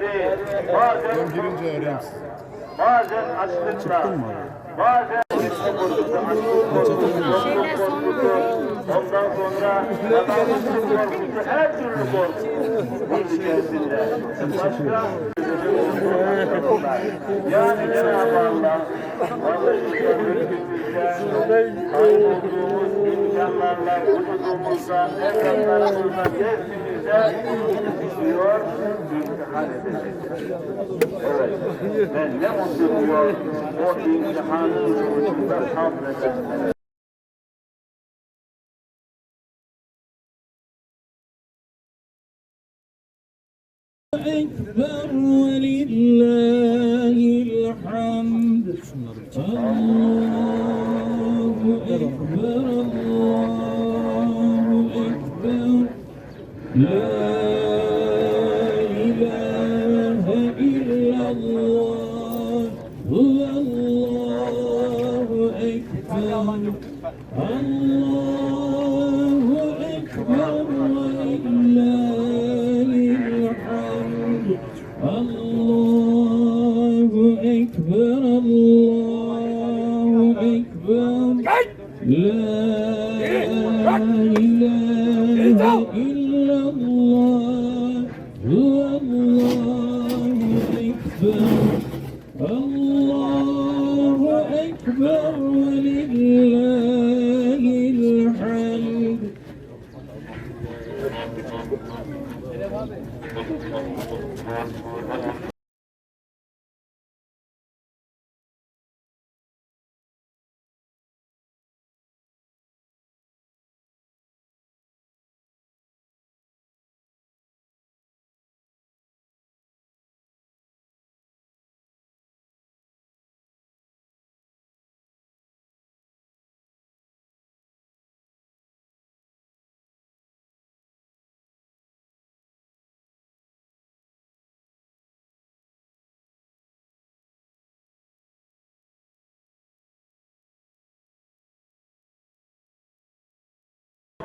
şehitleri bazen girince bazen açlıkla, bazen ondan sonra adamlık korkusu, her türlü korku bunun içerisinde. Başka yani Cenab-ı Allah varlığımızda, mülkümüzde, kaybolduğumuz imkanlarla, vücudumuzda, evlatlarımızda, nefsimizde diyor, imtihan edecek. Evet. Ve ne mutlu diyor o imtihanın sonucunda sabredenlere.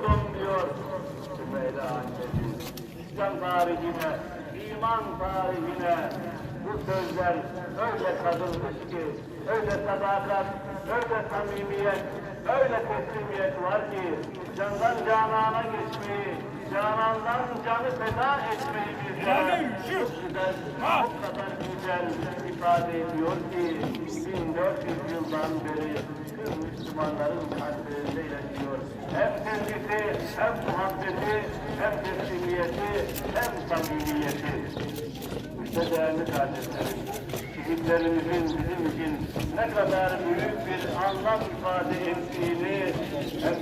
Diyor Sümeyra annemiz. İslam tarihine, iman tarihine bu sözler öyle kazınmış ki, öyle sadakat, öyle samimiyet, öyle teslimiyet var ki, candan canana geçmeyi, canandan canı feda etmeyi bizlere çok güzel, o kadar güzel ifade ediyor ki, 1400 yıldan Müslümanların kalplerinde yaşıyor. Hem sevgisi, hem muhabbeti, hem teslimiyeti, hem samimiyeti. İşte değerli kardeşlerim, şehitlerimizin bizim için ne kadar büyük bir anlam ifade ettiğini hem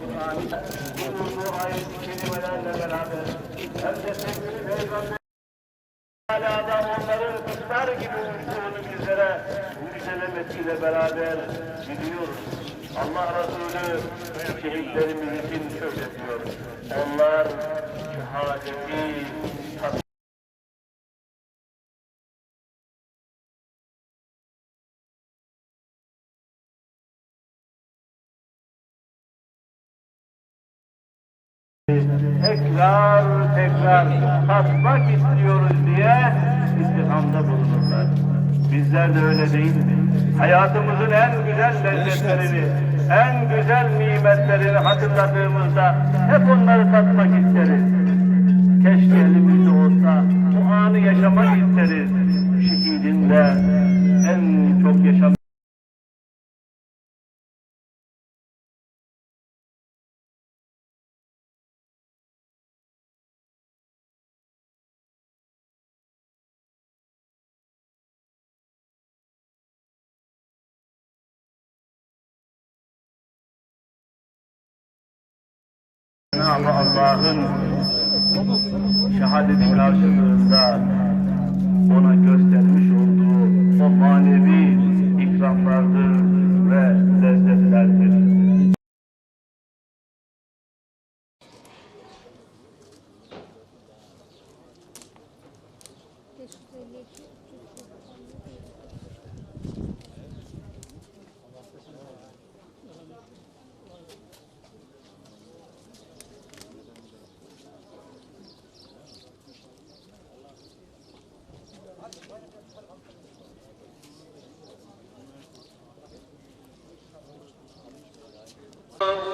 Kur'an'ın bulunduğu ayet-i kerimelerle beraber hem de sevgili Peygamber Alâ'da kuşlar gibi uçtuğunu bizlere müjdelemesiyle beraber biliyoruz. Allah Resulü şehitlerimiz için şöyle diyor. Onlar şehadeti tekrar tekrar tatmak istiyoruz diye istirhamda bulunurlar. Bizler de öyle değil mi? Hayatımızın en güzel lezzetlerini, en güzel nimetlerini hatırladığımızda hep onları tatmak isteriz. Keşke elimizde olsa bu anı yaşamak isteriz. Şehidin de Cenab-ı Allah'ın şehadetin karşılığında ona göstermiş olduğu Oh.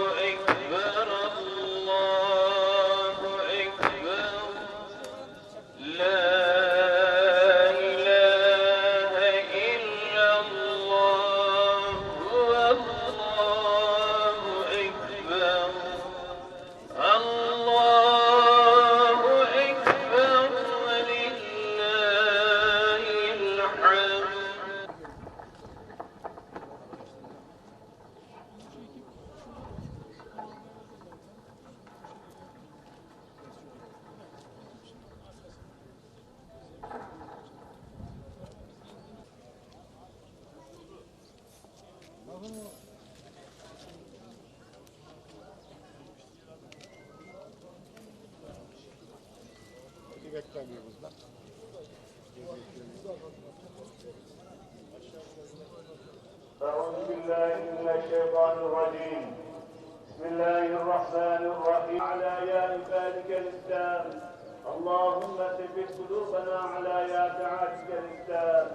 أعوذ بالله من الشيطان الرجيم. بسم الله الرحمن الرحيم. على يا عبادك الإسلام. اللهم ثبت قلوبنا على يا دعاتك الإسلام.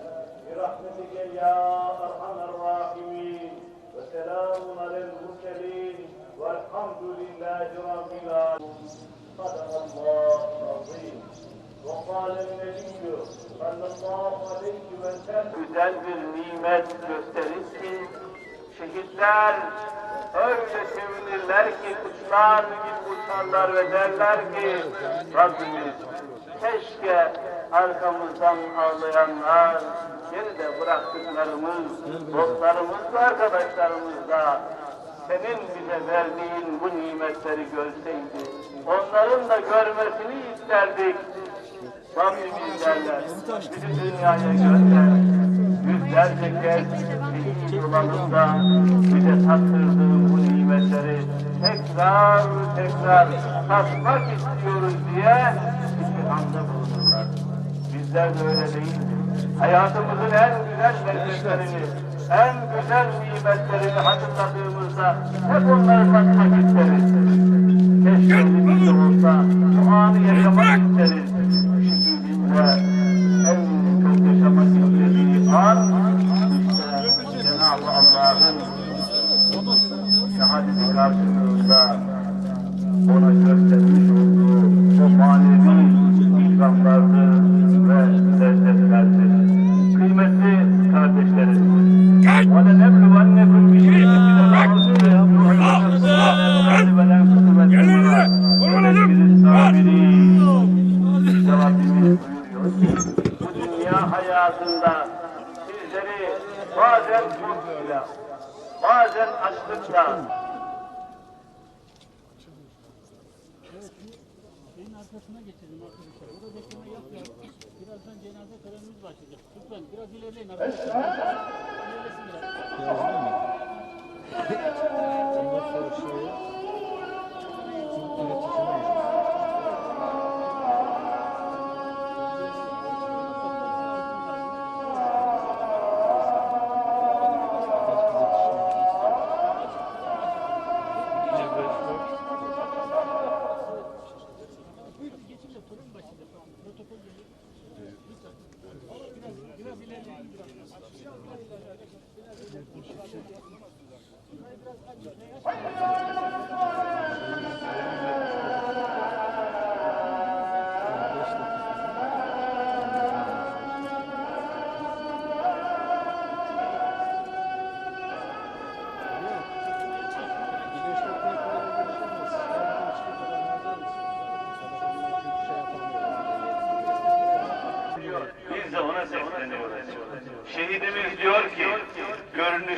برحمتك يا أرحم الراحمين. وسلام على المرسلين. والحمد لله رب العالمين. صدق الله العظيم. Güzel bir nimet gösterir ki şehitler öyle sevinirler ki kuşlar gibi uçarlar ve derler ki Rabbimiz keşke arkamızdan ağlayanlar geride bıraktıklarımız, dostlarımız ve arkadaşlarımız da senin bize verdiğin bu nimetleri görseydi. Onların da görmesini isterdik. Rabbimiz derler, bizi dünyaya gönder. Yüzlerce kez şehit olalım da bize tattırdığın bu nimetleri tekrar tekrar tatmak istiyoruz diye istirhamda bulunurlar. Bizler de? Hayatımızın en güzel lezzetlerini, en güzel nimetlerini hatırladığımızda hep onları tatmak isteriz. Keşke elimizde olsa bu anı yaşamak isteriz. Şehidinde en çok yaşamak istediği an işte Cenab-ı Allah'ın şehadeti karşılığında bazen açlıkla, Şeyin arkasına geçelim arkadaşlar. Burada bekleme yapmayalım. Birazdan cenaze törenimiz başlayacak. Lütfen biraz ilerleyin arkadaşlar. İlerlesin biraz. Geçin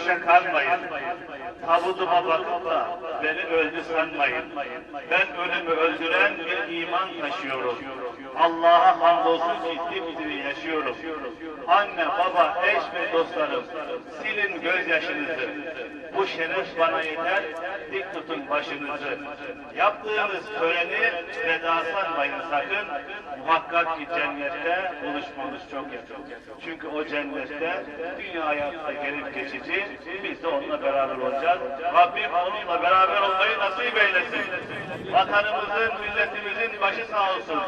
görünüşe kalmayın. Tabutuma bakıp da beni öldü sanmayın. Ben ölümü öldüren bir iman taşıyorum. Allah'a hamdolsun ki dipdiri yaşıyorum. Anne, baba, eş ve dostlarım, silin gözyaşınızı. Bu şeref bana yeter, dik tutun başınızı. Yaptığınız töreni veda sanmayın sakın. Muhakkak ki cennette buluşmamız çok yakın. Çünkü o cennette dünya hayatta gelip geçici, biz de onunla beraber olacağız. Rabbim onunla beraber olmayı nasip eylesin. Vatanımızın, milletimizin başı sağ olsun.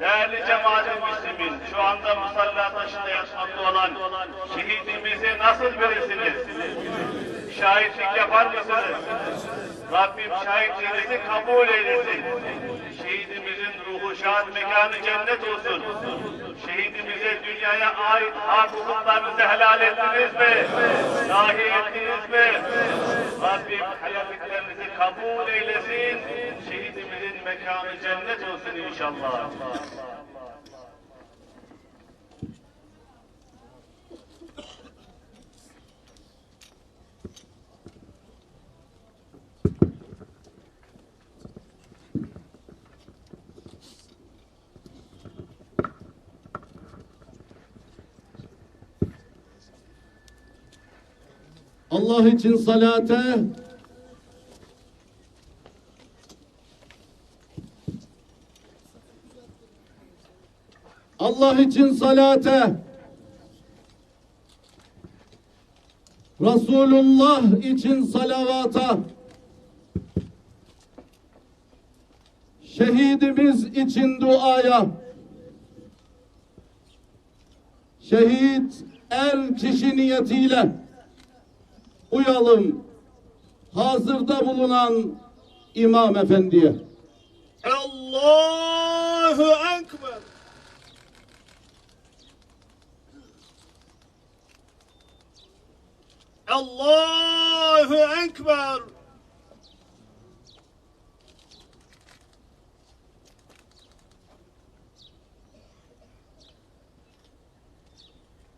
Değerli cemaat-i müslimin, şu anda musalla taşında yatmakta olan şehidimizi nasıl bilirsiniz? Şahitlik yapar mısınız? Rabbim şahitliğinizi kabul eylesin. Şehidimizin ruhu şad mekanı cennet olsun. Şehidimize dünyaya ait hak hukuklarınızı helal ettiniz mi? Dahi ettiniz mi? Rabbim hayalliklerinizi kabul eylesin. Şehidimizin mekanı cennet olsun inşallah. Allah için salate, Allah için salate, Resulullah için salavata, şehidimiz için duaya, şehit er kişi niyetiyle uyalım hazırda bulunan İmam Efendi'ye. Allahu Ekber. Allahu Ekber.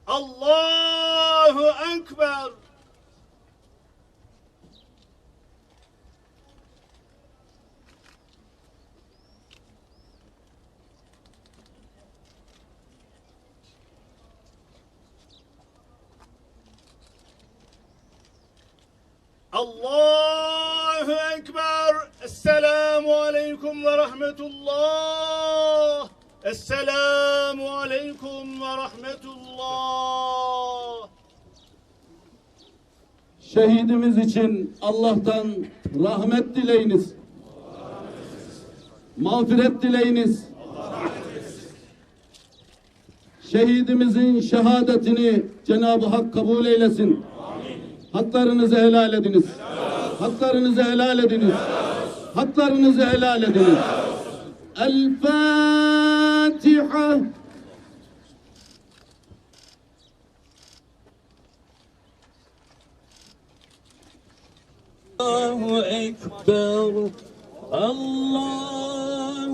Allahu Ekber. Allahu Ekber. Esselamu Aleyküm ve Rahmetullah. Esselamu Aleyküm ve Rahmetullah. Şehidimiz için Allah'tan rahmet dileyiniz. Mağfiret dileyiniz. Şehidimizin şehadetini Cenab-ı Hak kabul eylesin. Haklarınızı helal ediniz. Haklarınızı helal ediniz. Haklarınızı helal ediniz. El Fatiha. الله أكبر الله